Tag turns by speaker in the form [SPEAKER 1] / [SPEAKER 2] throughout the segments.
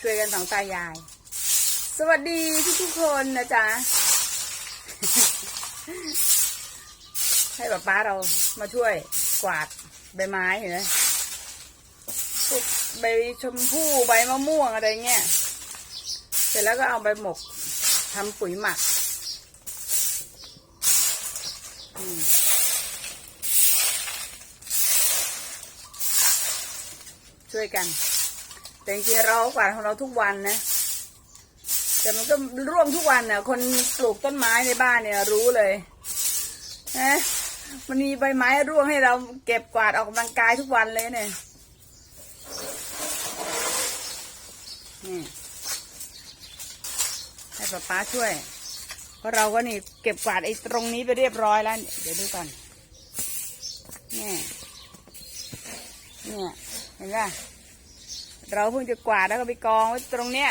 [SPEAKER 1] ช่วยกันสองตายาย สวัสดีทุกทุกคนนะจ๊ะ ให้ป้าป้าเรามาช่วยกวาดใบไม้เห็นไหมพวกใบชมพู่ใบมะม่วงอะไรเงี้ย เสร็จแล้วก็เอาไปหมกทำปุ๋ยหมักช่วยกัน แต่จริงๆเรากวาดของเราทุกวันนะ แต่มันก็ร่วงทุกวันน่ะ คนปลูกต้นไม้ในบ้านเนี่ย รู้เลยนะมันมีใบไม้ร่วงให้เราเก็บกวาดออกกำลังกายทุกวันเลยเนี่ยนี่ให้ป๊าป๊าช่วย เพราะเราก็นี่เก็บกวาดไอ้ตรงนี้ไปเรียบร้อยแล้ว เดี๋ยวดูก่อนนี่เนี่ยเห็นป่ะ เราเพิ่งจะกวาดแล้วก็ไปกองไว้ตรงเนี้ย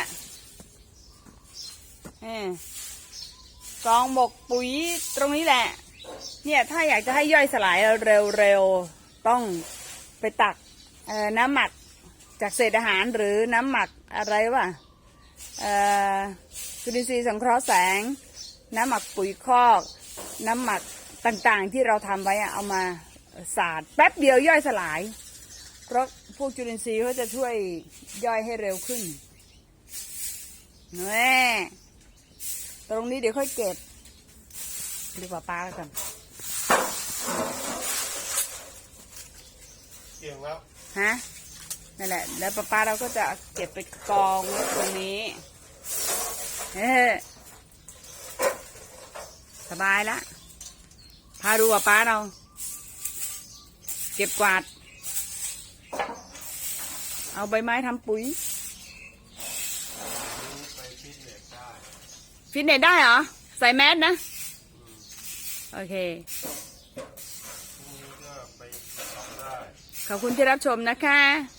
[SPEAKER 1] กองหมกปุ๋ยตรงนี้แหละ เนี่ยถ้าอยากจะให้ย่อยสลายเร็วๆต้องไปตักน้ำหมักจากเศษอาหารหรือน้ำหมักอะไรวะอ่อจุลินทรีย์สังเคราะห์แสง น้ำหมักปุ๋ยคอก น้ำหมักต่างๆที่เราทำไว้อะเอามาสาดแป๊บเดียวย่อยสลาย เพราะพวกจุลินทรีย์เขาจะช่วยย่อยให้เร็วขึ้นแน่ตรงนี้เดี๋ยวค่อยเก็บดูป้าป้ากัน
[SPEAKER 2] เกี่ยงแล้ว
[SPEAKER 1] ฮะนั่นแหละ แล้วป้าป้าเราก็จะเก็บไปกองไว้ตรงนี้เฮ้สบายละพาดูป้าป้าเรา เก็บกวาด เอาใบไม้ทำปุ๋ย
[SPEAKER 2] ไปฟิตเนสได้
[SPEAKER 1] ฟิตเนสได้เหรอ ใส่แมสนะ โอเค
[SPEAKER 2] พรุ่งนี้ก็ไปซ้อมได้
[SPEAKER 1] ขอบคุณที่รับชมนะคะ